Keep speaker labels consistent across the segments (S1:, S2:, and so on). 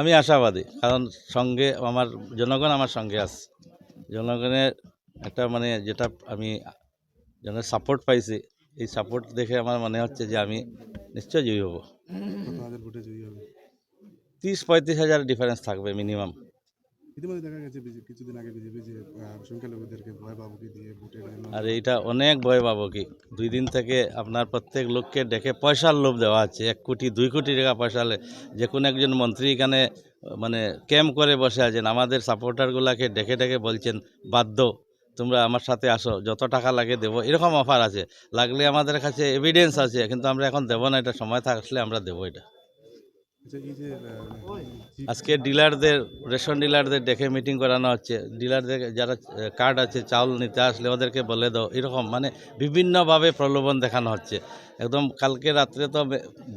S1: আমি আশাবাদী কারণ সঙ্গে আমার জনগণ আমার সঙ্গে আছে। জনগণের একটা মানে যেটা আমি জনের সাপোর্ট পাইছি এই সাপোর্ট দেখে আমার মনে হচ্ছে যে আমি নিশ্চয় জয়ী হব। তিরিশ পঁয়ত্রিশ হাজার ডিফারেন্স থাকবে মিনিমাম
S2: ইতিমধ্যে দেখা গেছে বিজে- কিছুদিন আগে বিজেপি যে সংখ্যালঘুদেরকে ভয় বাবুকে দিয়ে ভোটের
S1: আর এইটা অনেক ভয় পাবো দুই দিন থেকে আপনার প্রত্যেক লোককে ডেকে পয়সার লোভ দেওয়া আছে। এক কোটি, দুই কোটি টাকা পয়সা যে কোনো একজন মন্ত্রী এখানে মানে ক্যাম্প করে বসে আছেন। আমাদের সাপোর্টারগুলোকে ডেকে ডেকে বলছেন, বাধ্য, তোমরা আমার সাথে আসো, যত টাকা লাগে দেবো। এরকম অফার আছে। লাগলে আমাদের কাছে এভিডেন্স আছে, কিন্তু আমরা এখন দেবো না। এটা সময় থাকলে আমরা দেবো এটা
S2: আচ্ছা এই যে আহ, জি-
S1: আজকে ডিলারদের রেশন ডিলারদের ডেকে মিটিং করানো হচ্ছে। ডিলারদের যারা কার্ড আছে চাউল নিতে আসলে ওদেরকে বলে দাও। এরকম মানে বিভিন্নভাবে প্রলোভন দেখানো হচ্ছে। একদম কালকে রাত্রে তো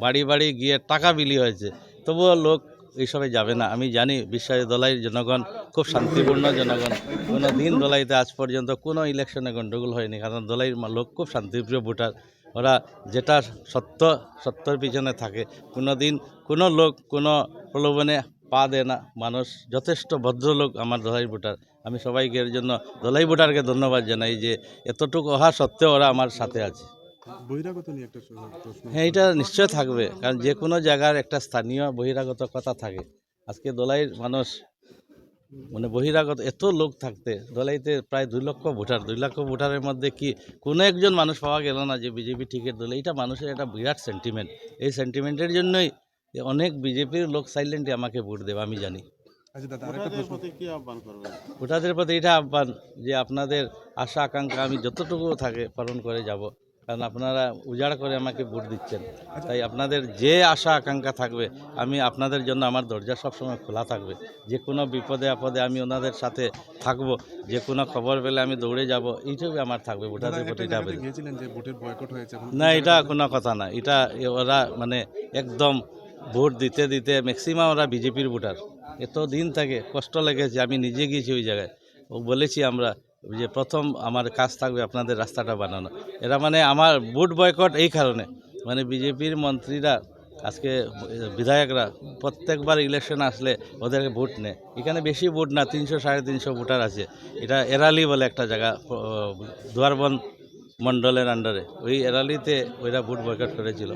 S1: বাড়ি বাড়ি গিয়ে টাকা বিলি হয়েছে। তবুও লোক এইসবে যাবে না। আমি জানি বিশ্বাসী দলাই জনগণ খুব শান্তিপূর্ণ জনগণ। কোনো দিন দলাইতে আজ পর্যন্ত কোনো ইলেকশনে গণ্ডগোল হয়নি। কারণ দলাইয়ের লোক খুব শান্তিপ্রিয় ভোটার। ওরা যেটা সত্য সত্যর পিছনে থাকে। কোনো দিন কোনো লোক কোনো প্রলোভনে পা দেয় না। মানুষ যথেষ্ট ভদ্রলোক আমার দলাই ভোটার। আমি সবাইকে এর জন্য দলাই ভোটারকে ধন্যবাদ জানাই যে এতটুকু অহা সত্ত্বেও ওরা আমার সাথে আছে।
S2: বহিরাগত নিয়ে একটা প্রশ্ন
S1: হ্যাঁ এটা নিশ্চয় থাকবে। কারণ যে কোনো জায়গার একটা স্থানীয় বহিরাগত কথা থাকে। আজকে দলাইয়ের মানুষ মানে বহিরাগত এত লোক থাকতে দলাইতে প্রায় দুই লক্ষ ভোটার দুই লক্ষ ভোটারের মধ্যে কি কোনো একজন মানুষ পাওয়া গেল না যে বিজেপি টিকিট দলে? এটা মানুষের একটা বিরাট সেন্টিমেন্ট এই সেন্টিমেন্টের জন্যই যে অনেক বিজেপির লোক সাইলেন্টলি আমাকে ভোট দেবে আমি জানি।
S2: আচ্ছা দাদা আরেকটা
S1: ভোটারদের প্রতি এটা আহ্বান যে আপনাদের আশা আকাঙ্ক্ষা আমি যতটুকু থাকে পালন করে যাব। কারণ আপনারা উজাড় করে আমাকে ভোট দিচ্ছেন। তাই আপনাদের যে আশা আকাঙ্ক্ষা থাকবে আমি আপনাদের জন্য আমার দরজা সবসময় খোলা থাকবে। যে কোনো বিপদে আপদে আমি ওনাদের সাথে থাকব যে কোনো খবর পেলে আমি দৌড়ে যাব এইটুকুই আমার থাকবে ভোটারদের
S2: একটা
S1: প্রতি এটা
S2: জায়গাতে
S1: আবেদন।
S2: গিয়েছিলেন যে ভোটের বয়কট হয়েছে এখন।
S1: না এটা কোনো কথা না এটা ওরা মানে একদম ভোট দিতে দিতে ম্যাক্সিমাম ওরা বিজেপির ভোটার। এত দিন থাকে কষ্ট লেগেছে আমি নিজে গিয়েছি ওই জায়গায়। ও বলেছি আমরা যে প্রথম আমার কাজ থাকবে আপনাদের রাস্তাটা বানানো। এরা মানে আমার ভোট বয়কট এই কারণে। মানে বিজেপির মন্ত্রীরা, আজকে বিধায়করা প্রত্যেকবার ইলেকশন আসলে ওদেরকে ভোট নেয়। এখানে বেশি ভোট না, তিনশো সাড়ে তিনশো ভোটার আছে। এটা এরালি বলে একটা জায়গা দুয়ারবন মণ্ডলের আন্ডারে ওই এরালিতে ওইরা ভোট বয়কট করেছিল।